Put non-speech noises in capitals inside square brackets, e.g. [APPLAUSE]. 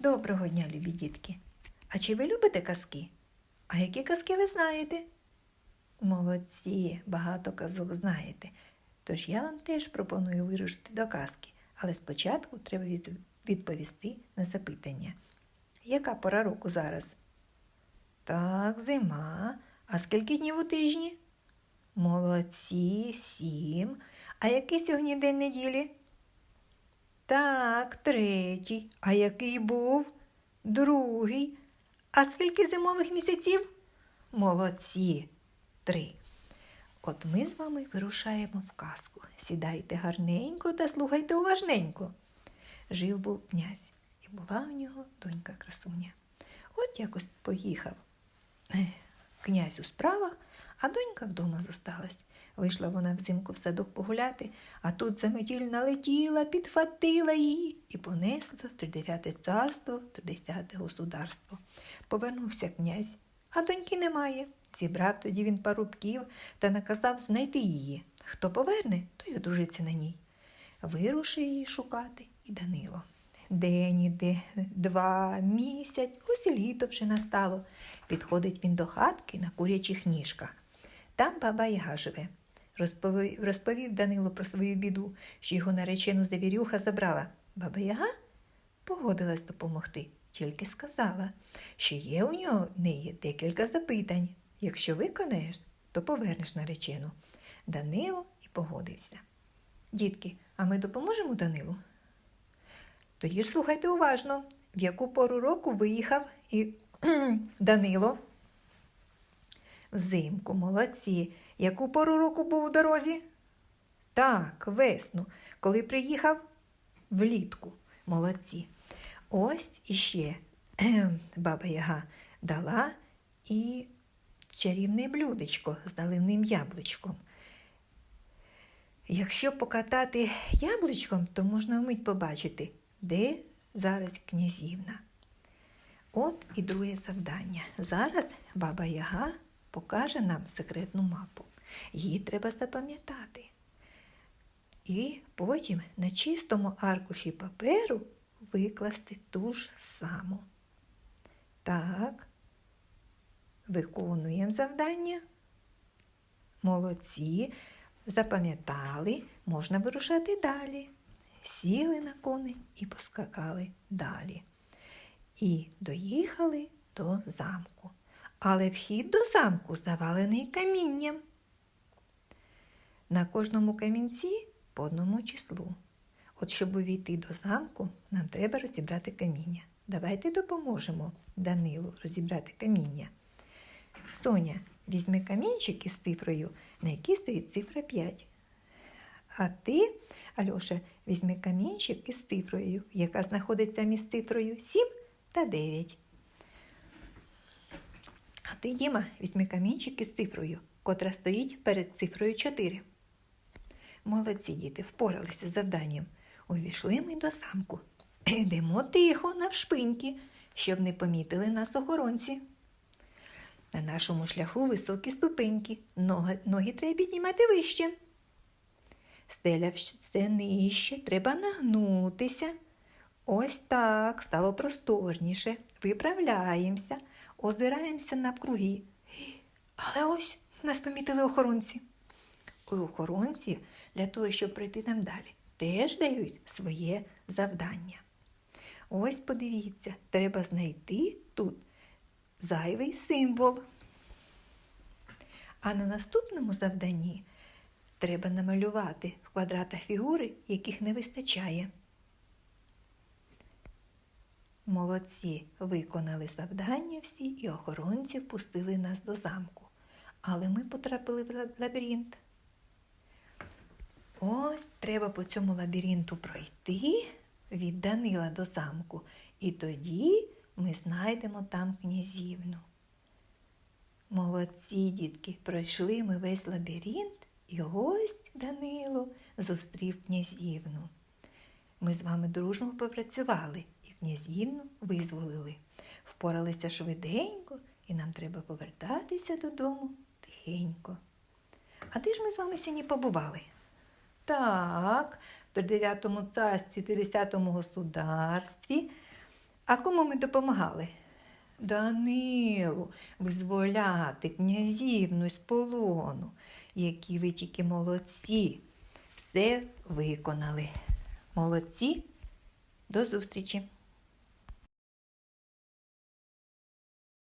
Доброго дня, любі дітки. А чи ви любите казки? А які казки ви знаєте? Молодці, багато казок знаєте. Тож я вам теж пропоную вирушити до казки, але спочатку треба відповісти на запитання. Яка пора року зараз? Так, зима. А скільки днів у тижні? Молодці, сім. А який сьогодні день неділі? Так, третій. А який був? Другий. А скільки зимових місяців? Молодці. Три. От ми з вами вирушаємо в казку. Сідайте гарненько та слухайте уважненько. Жив був князь, і була у нього донька красуня. От якось поїхав князь у справах, а донька вдома зосталась. Вийшла вона взимку в садок погуляти, а тут заметіль налетіла, підхватила її і понесла в тридев'яте царство, в тридесяте государство. Повернувся князь, а доньки немає. Зібрав тоді він парубків та наказав знайти її. Хто поверне, той одружиться на ній. Вирушив її шукати і Данило. День іде, два, місяць, ось і літо вже настало. Підходить він до хатки на курячих ніжках. Там баба Яга живе. Розповів, розповів Данило про свою біду, що його наречену завірюха забрала. Баба Яга погодилась допомогти, тільки сказала, що є у нього неї декілька запитань. Якщо виконаєш, то повернеш наречену. Данило і погодився. Дітки, а ми допоможемо Данилу? Тоді ж слухайте уважно, в яку пору року виїхав і [CLEARS THROAT] Данило. Взимку, молодці. Яку пору року був у дорозі? Так, весну. Коли приїхав? Влітку. Молодці. Ось іще [CLEARS THROAT] баба Яга дала і чарівне блюдечко з наливним яблучком. Якщо покатати яблучком, то можна вмить побачити, де зараз князівна. От і друге завдання. Зараз баба Яга покаже нам секретну мапу. Її треба запам'ятати. І потім на чистому аркуші паперу викласти ту ж саму. Так, виконуємо завдання. Молодці, запам'ятали, можна вирушати далі. Сіли на коней і поскакали далі. І доїхали до замку. Але вхід до замку завалений камінням. На кожному камінці по одному числу. От щоб увійти до замку, нам треба розібрати каміння. Давайте допоможемо Данилу розібрати каміння. Соня, візьми камінчик із цифрою, на якій стоїть цифра 5. А ти, Альоша, візьми камінчик із цифрою, яка знаходиться між цифрою 7 та 9. Ти, Діма, візьми камінчик із цифрою, котра стоїть перед цифрою 4. Молодці діти впоралися з завданням. Увійшли ми до замку. Йдемо тихо, навшпиньки, щоб не помітили нас охоронці. На нашому шляху високі ступеньки, ноги, ноги треба піднімати вище. Стеля все нижче, треба нагнутися. Ось так, стало просторніше. Виправляємося, озираємося навкруги. Але ось нас помітили охоронці. У охоронці для того, щоб пройти нам далі, теж дають своє завдання. Ось подивіться, треба знайти тут зайвий символ. А на наступному завданні треба намалювати в квадратах фігури, яких не вистачає. Молодці виконали завдання всі і охоронці впустили нас до замку. Але ми потрапили в лабіринт. Ось треба по цьому лабіринту пройти від Данила до замку, і тоді ми знайдемо там князівну. Молодці, дітки, пройшли ми весь лабіринт, і ось Данило зустрів князівну. Ми з вами дружно попрацювали князівну визволили. Впоралися швиденько, і нам треба повертатися додому тихенько. А де ж ми з вами сьогодні побували? Так, в 9 царстві, 10 государстві, А кому ми допомагали? Данилу, визволяти князівну з полону. Які ви тільки молодці. Все виконали. Молодці. До зустрічі!